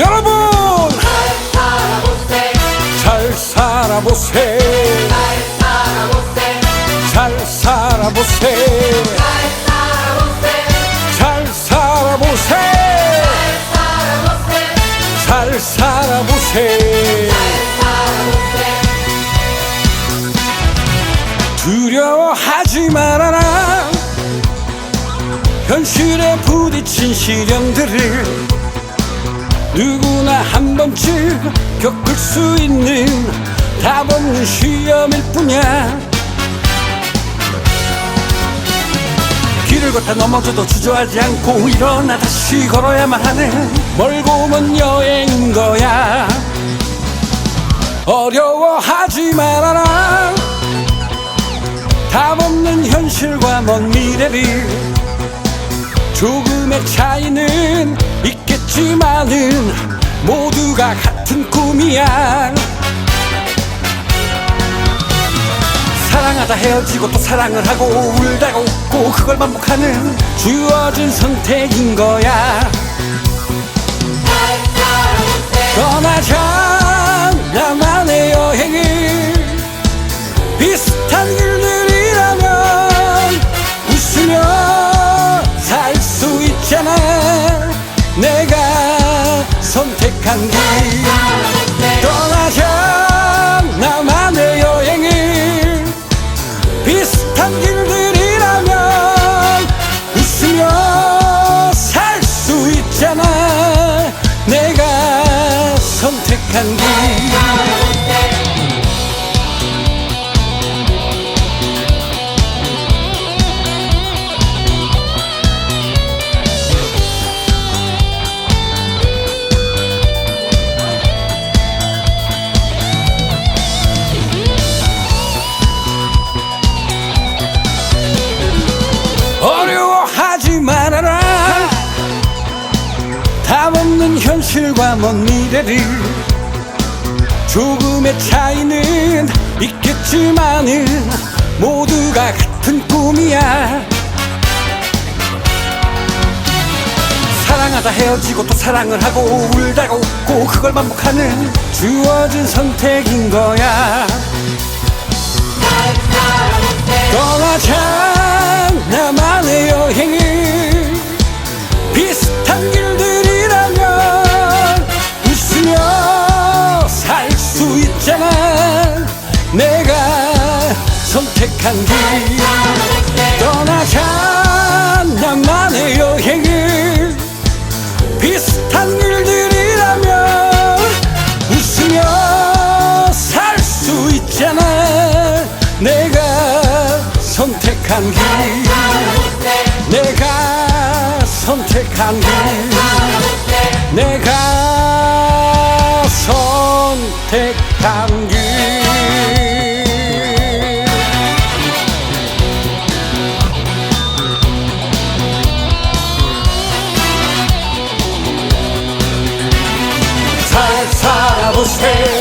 여러분! 살아보세 잘 살아보세 잘 살아보세 잘 살아보세 살아보세 잘 살아보세 두려워하지 말아라 현실에 부딪힌 시련들을 누구나 한 번쯤 겪을 수 있는 답 없는 시험일 뿐이야. 길을 걷다 넘어져도 주저하지 않고 일어나 다시 걸어야만 하는 멀고 먼 여행인 거야. 어려워하지 말아라. 답 없는 현실과 먼 미래를 조금의 차이는 있 겠지만은 모두가 같은 꿈이야. 사랑하다 헤어지고 또 사랑을 하고 울다가 웃고 그걸 반복하는 주어진 선택인 거야 길 떠나자 나만의 여행을 비슷한 길들이라면 웃으며 살 수 있잖아. 내가 선택한 길 없는 현실과 먼 미래를. 조금의 차이는 있겠지만은 모두가 같은 꿈이야. 사랑하다 헤어지고 또 사랑을 하고 울다가 웃고 그걸 반복하는 주어진 선택인 거야 선택한 길. 떠나자 나만의 여행을 비슷한 길들이라면 웃으며 살 수 있잖아. 내가 선택한 길. 내가 선택한 길. 내가 선택한 길 잘 살아보세